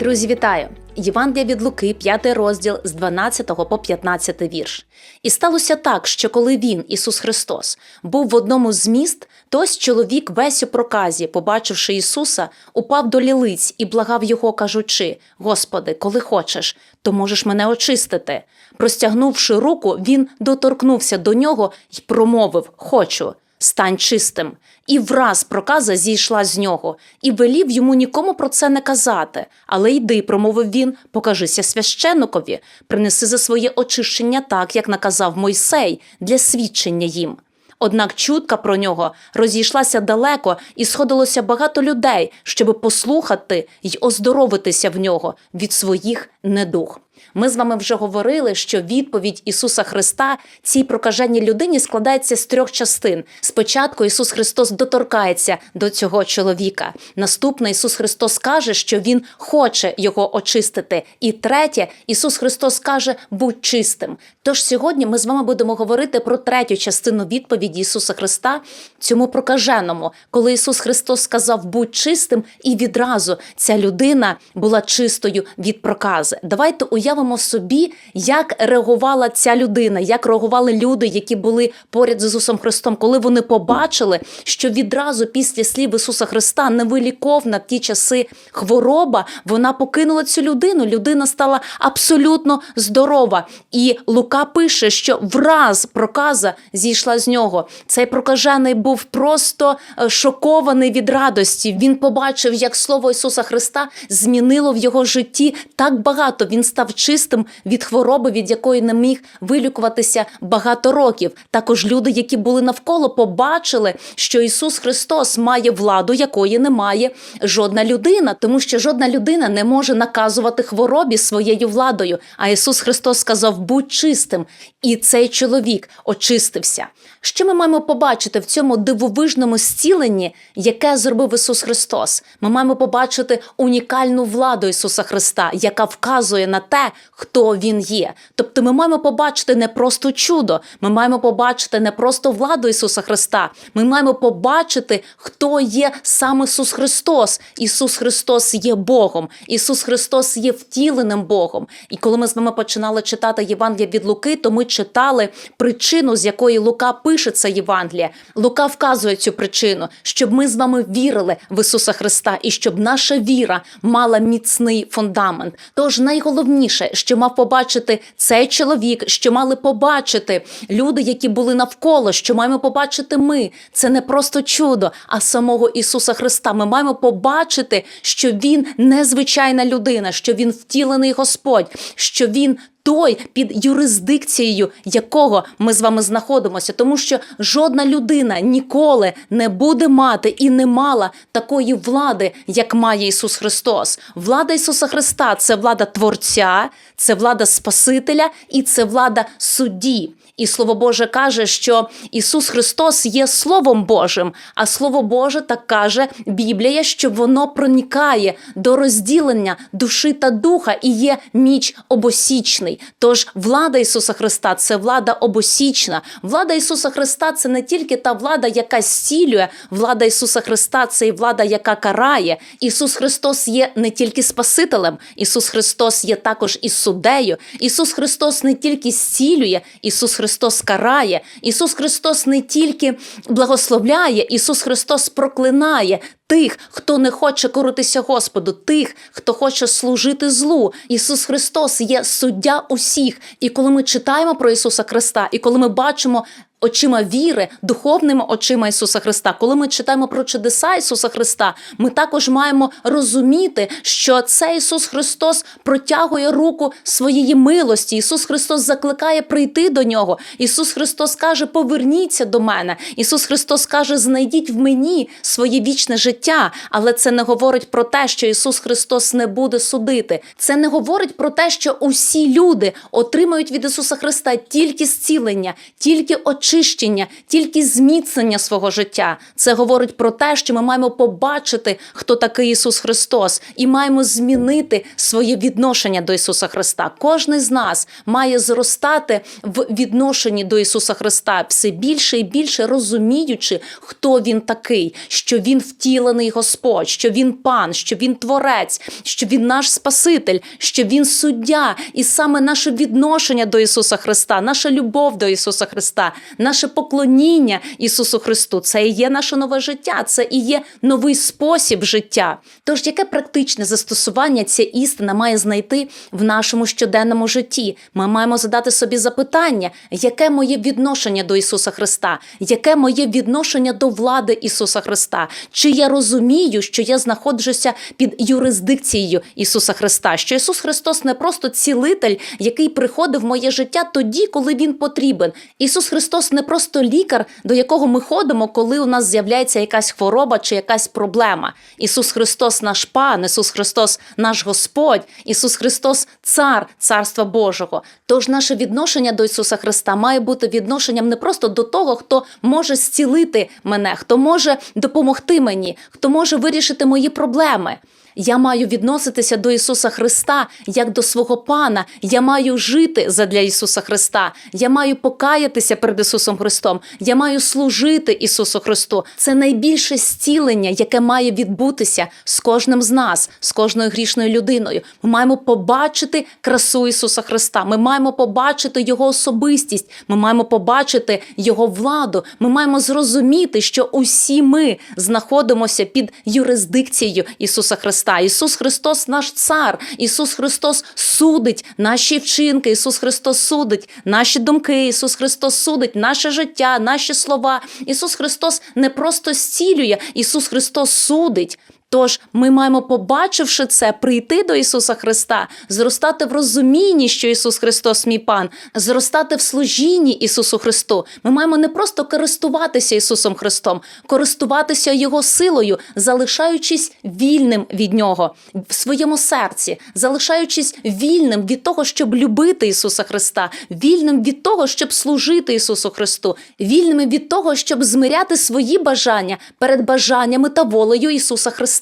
Друзі, вітаю! Євангелія від Луки, 5 розділ з 12 по 15 вірш. І сталося так, що коли він, Ісус Христос, був в одному з міст, то ось чоловік весь у проказі, побачивши Ісуса, упав до лілиць і благав його, кажучи: Господи, коли хочеш, то можеш мене очистити. Простягнувши руку, він доторкнувся до нього й промовив: Хочу. Стань чистим. І враз проказа зійшла з нього, і велів йому нікому про це не казати. Але йди, промовив він, покажися священникові, принеси за своє очищення так, як наказав Мойсей, для свідчення їм. Однак чутка про нього розійшлася далеко, і сходилося багато людей, щоби послухати й оздоровитися в нього від своїх недуг. Ми з вами вже говорили, що відповідь Ісуса Христа цій прокаженій людині складається з трьох частин. Спочатку Ісус Христос доторкається до цього чоловіка. Наступне Ісус Христос каже, що Він хоче його очистити. І третє, Ісус Христос каже, будь чистим. Тож сьогодні ми з вами будемо говорити про третю частину відповіді Ісуса Христа цьому прокаженому, коли Ісус Христос сказав будь чистим, і відразу ця людина була чистою від прокази. Давайте уявимо собі, як реагувала ця людина, як реагували люди, які були поряд з Ісусом Христом, коли вони побачили, що відразу після слів Ісуса Христа невиліковна в ті часи хвороба, вона покинула цю людину. Людина стала абсолютно здорова. І Лука пише, що враз проказа зійшла з нього. Цей прокажений був просто е, шокований від радості. Він побачив, як слово Ісуса Христа змінило в його житті так багато. Він став чистим від хвороби, від якої не міг вилікуватися багато років. Також люди, які були навколо, побачили, що Ісус Христос має владу, якої не має жодна людина, тому що жодна людина не може наказувати хворобі своєю владою. А Ісус Христос сказав: будь чистим. І цей чоловік очистився. Що ми маємо побачити в цьому дивовижному зціленні, яке зробив Ісус Христос? Ми маємо побачити унікальну владу Ісуса Христа, яка вказує на те, хто Він є. Тобто, ми маємо побачити не просто чудо, ми маємо побачити не просто владу Ісуса Христа. Ми маємо побачити, хто є сам Ісус Христос. Ісус Христос є Богом. Ісус Христос є втіленим Богом. І коли ми з вами починали читати Євангелія від Луки, то ми читали причину, з якої Лука пише це Євангеліє. Лука вказує цю причину, щоб ми з вами вірили в Ісуса Христа і щоб наша віра мала міцний фундамент. Тож найголовніше, що мав побачити цей чоловік, що мали побачити люди, які були навколо, що маємо побачити ми. Це не просто чудо, а самого Ісуса Христа. Ми маємо побачити, що Він незвичайна людина, що Він втілений Господь, що Він той, під юрисдикцією якого ми з вами знаходимося, тому що жодна людина ніколи не буде мати і не мала такої влади, як має Ісус Христос. Влада Ісуса Христа це влада Творця, це влада Спасителя і це влада судді. І Слово Боже каже, що Ісус Христос є Словом Божим, а Слово Боже так каже Біблія, що воно проникає до розділення душі та духа і є міч обосічний. Тож влада Ісуса Христа це влада обосічна. Влада Ісуса Христа це не тільки та влада, яка зцілює, влада Ісуса Христа це і влада, яка карає. Ісус Христос є не тільки Спасителем, Ісус Христос є також і суддею. Ісус Христос не тільки зцілює, Ісус Христос карає. Ісус Христос не тільки благословляє, Ісус Христос проклинає. Тих, хто не хоче коритися Господу, тих, хто хоче служити злу. Ісус Христос є суддя усіх. І коли ми читаємо про Ісуса Христа, і коли ми бачимо очима віри, духовними очима Ісуса Христа, коли ми читаємо про чудеса Ісуса Христа, ми також маємо розуміти, що це Ісус Христос протягує руку своєї милості. Ісус Христос закликає прийти до нього. Ісус Христос каже: Поверніться до мене. Ісус Христос каже: Знайдіть в мені своє вічне життя. Але це не говорить про те, що Ісус Христос не буде судити. Це не говорить про те, що усі люди отримають від Ісуса Христа тільки зцілення, тільки очищення, очищення, тільки зміцнення свого життя. Це говорить про те, що ми маємо побачити, хто такий Ісус Христос, і маємо змінити своє відношення до Ісуса Христа. Кожний з нас має зростати в відношенні до Ісуса Христа все більше і більше розуміючи, хто Він такий, що Він втілений Господь, що Він пан, що Він творець, що Він наш Спаситель, що Він суддя, і саме наше відношення до Ісуса Христа, наша любов до Ісуса Христа, наше поклоніння Ісусу Христу це і є наше нове життя, це і є новий спосіб життя. Тож, яке практичне застосування ця істина має знайти в нашому щоденному житті? Ми маємо задати собі запитання, яке моє відношення до Ісуса Христа, яке моє відношення до влади Ісуса Христа? Чи я розумію, що я знаходжуся під юрисдикцією Ісуса Христа? Що Ісус Христос не просто цілитель, який приходив в моє життя тоді, коли Він потрібен. Ісус Христос не просто лікар, до якого ми ходимо, коли у нас з'являється якась хвороба чи якась проблема. Ісус Христос наш пан, Ісус Христос наш Господь, Ісус Христос цар Царства Божого. Тож наше відношення до Ісуса Христа має бути відношенням не просто до того, хто може зцілити мене, хто може допомогти мені, хто може вирішити мої проблеми. Я маю відноситися до Ісуса Христа як до свого Пана. Я маю жити задля Ісуса Христа. Я маю покаятися перед Ісусом Христом. Я маю служити Ісусу Христу. Це найбільше зцілення, яке має відбутися з кожним з нас, з кожною грішною людиною. Ми маємо побачити красу Ісуса Христа. Ми маємо побачити Його особистість. Ми маємо побачити Його владу. Ми маємо зрозуміти, що усі ми знаходимося під юрисдикцією Ісуса Христа. Ісус Христос наш цар. Ісус Христос судить наші вчинки. Ісус Христос судить наші думки. Ісус Христос судить наше життя, наші слова. Ісус Христос не просто зцілює, Ісус Христос судить. Тож ми маємо, побачивши це, прийти до Ісуса Христа, зростати в розумінні, що Ісус Христос мій пан, зростати в служінні Ісусу Христу. Ми маємо не просто користуватися Ісусом Христом, користуватися Його силою, залишаючись вільним від Нього в своєму серці, залишаючись вільним від того, щоб любити Ісуса Христа, вільним від того, щоб служити Ісусу Христу, вільними від того, щоб змиряти свої бажання перед бажаннями та волею Ісуса Христа,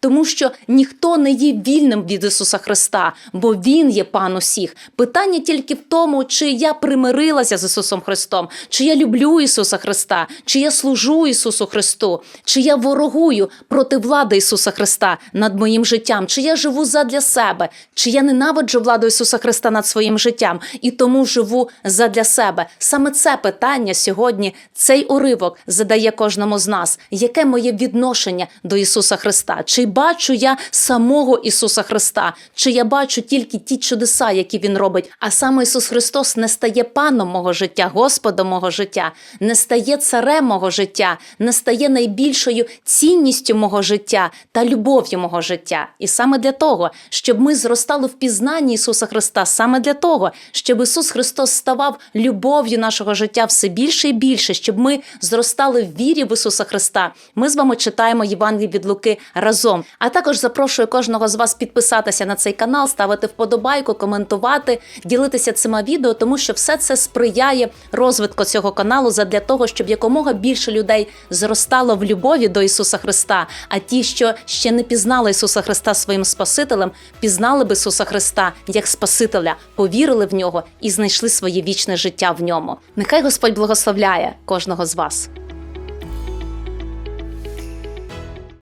тому що ніхто не є вільним від Ісуса Христа, бо Він є пан усіх. Питання тільки в тому, чи я примирилася з Ісусом Христом, чи я люблю Ісуса Христа, чи я служу Ісусу Христу, чи я ворогую проти влади Ісуса Христа над моїм життям, чи я живу задля себе, чи я ненавиджу владу Ісуса Христа над своїм життям і тому живу задля себе. Саме це питання сьогодні, цей уривок задає кожному з нас. Яке моє відношення до Ісуса Христа? Чи бачу я самого Ісуса Христа? Чи я бачу тільки ті чудеса, які Він робить? А саме Ісус Христос не стає паном мого життя, Господом мого життя, не стає царем мого життя, не стає найбільшою цінністю мого життя та любов'ю мого життя. І саме для того, щоб ми зростали в пізнанні Ісуса Христа, саме для того, щоб Ісус Христос ставав любов'ю нашого життя все більше і більше, щоб ми зростали в вірі в Ісуса Христа. Ми з вами читаємо Євангеліє від Луки разом. А також запрошую кожного з вас підписатися на цей канал, ставити вподобайку, коментувати, ділитися цими відео, тому що все це сприяє розвитку цього каналу задля того, щоб якомога більше людей зростало в любові до Ісуса Христа. А ті, що ще не пізнали Ісуса Христа своїм Спасителем, пізнали б Ісуса Христа як Спасителя, повірили в нього і знайшли своє вічне життя в ньому. Нехай Господь благословляє кожного з вас.